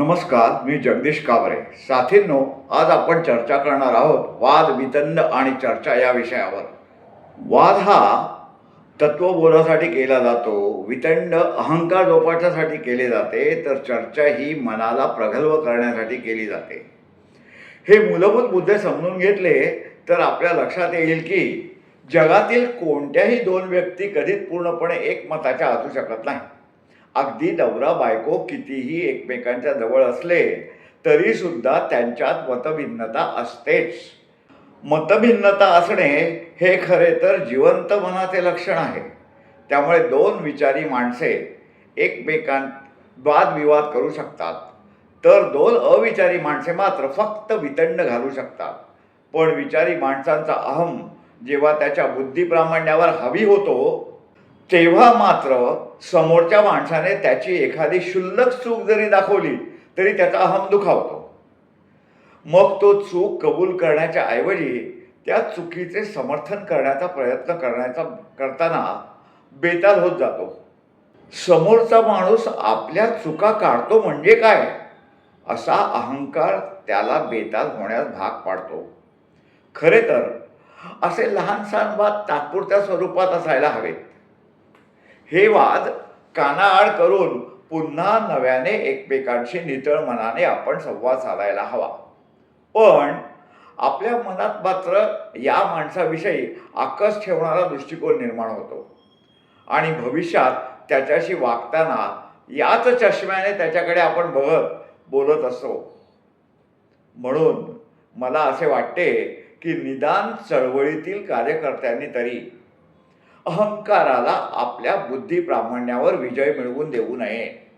नमस्कार मी जगदीश काबरे साथींनो आज आपण चर्चा करणार आहोत वाद वितंड आणि चर्चा या विषयावर. वाद हा तत्वबोधासाठी केला जातो वितंड अहंकार जोपासण्यासाठी केले जाते तर चर्चा ही मनाला प्रगल्भ करण्यासाठी केली जाते. हे मूलभूत मुद्दे समजून घेतले तर आपल्या लक्षात येईल की जगातील कोणत्याही दोन व्यक्ती कधीच पूर्णपणे एकमताच्या असू शकत नाही. अगदी नवरा बायको कितीही एकमेकांच्या जवळ असले तरीसुद्धा त्यांच्यात मतभिन्नता असतेच. मतभिन्नता असणे हे खरे तर जिवंत मनाचे लक्षण आहे. त्यामुळे दोन विचारी माणसे एकमेकां वादविवाद करू शकतात. तर दोन अविचारी माणसे मात्र फक्त वितंड घालू शकतात. पण विचारी माणसांचा अहम जेव्हा त्याच्या बुद्धिप्रामाण्यावर हवी होतो तेव्हा मात्र समोरच्या माणसाने त्याची एखादी क्षुल्लक चूक जरी दाखवली तरी त्याचा अहम दुखावतो. मग तो चूक कबूल करण्याच्या ऐवजी त्या चुकीचे समर्थन करण्याचा प्रयत्न करण्याचा करताना बेताल होत जातो. समोरचा माणूस आपल्या चुका काढतो म्हणजे काय? असा अहंकार त्याला बेताल होण्यास भाग पाडतो. खरे तर असे लहान सहान वाद तात्पुरत्या स्वरूपात असायला हवेत. हे वाद कानाआड करून पुन्हा नव्याने एकमेकांशी नितळ मनाने आपण संवाद साधायला हवा. पण आपल्या मनात मात्र या माणसाविषयी आकस ठेवणारा दृष्टिकोन निर्माण होतो. आणि भविष्यात त्याच्याशी वागताना याच चष्म्याने त्याच्याकडे आपण बघत बोलत असतो. म्हणून मला असे वाटते की निदान चळवळीतील कार्यकर्त्यांनी तरी अहंकाराला आपल्या बुद्धिप्रामाण्यावर विजय मिळवून देऊ नये.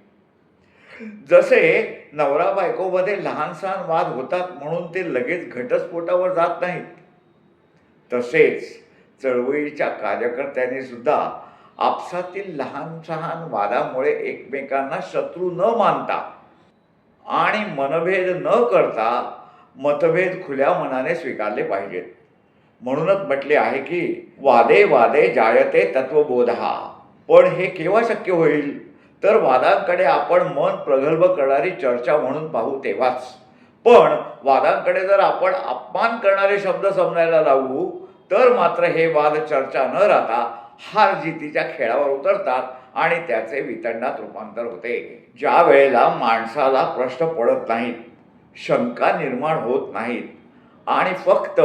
जसे नवरा बायकोमध्ये लहान सहान वाद होतात म्हणून ते लगेच घटस्फोटावर जात नाहीत. तसेच चळवळीच्या कार्यकर्त्यांनी सुद्धा आपसातील लहान सहान वादामुळे एकमेकांना शत्रू न मानता आणि मनभेद न करता मतभेद खुल्या मनाने स्वीकारले पाहिजेत. म्हणूनच म्हटले आहे की वादे वादे जायते तत्वबोधा पण हे केव्हा शक्य होईल? तर वादांकडे आपण मन प्रगल्भ करणारी चर्चा म्हणून पाहू तेव्हाच. पण वादांकडे जर आपण अपमान करणारे शब्द समजायला लावू तर मात्र हे वाद चर्चा न राहता हार जितीच्या खेळावर उतरतात आणि त्याचे वितंडात रूपांतर होते. ज्या वेळेला माणसाला प्रश्न पडत नाहीत शंका निर्माण होत नाहीत आणि फक्त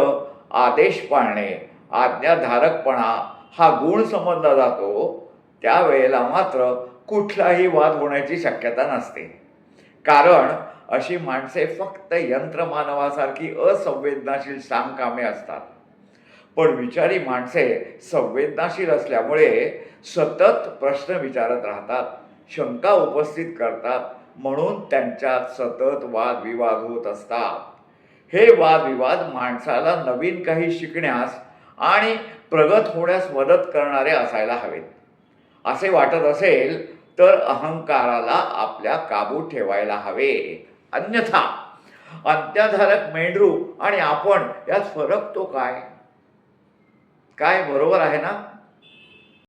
आदेश पाळणे आज्ञाधारकपणा हा गुण समजला जातो त्यावेळेला मात्र कुठलाही वाद होण्याची शक्यता नसते. कारण अशी माणसे फक्त यंत्रमानवासारखी असंवेदनाशील सामकामे असतात. पण विचारी माणसे संवेदनाशील असल्यामुळे सतत प्रश्न विचारत राहतात शंका उपस्थित करतात म्हणून त्यांच्यात सतत वादविवाद होत असतात. हे वादविवाद माणसाला नवीन काही शिकण्यास आणि प्रगत होण्यास मदत करणारे असायला हवेत. असे वाटत असेल तर अहंकाराला आपल्या काबू ठेवायला हवे. अन्यथा अंत्याधारक मेंढरू आणि आपण यात फरक तो काय? काय बरोबर आहे ना?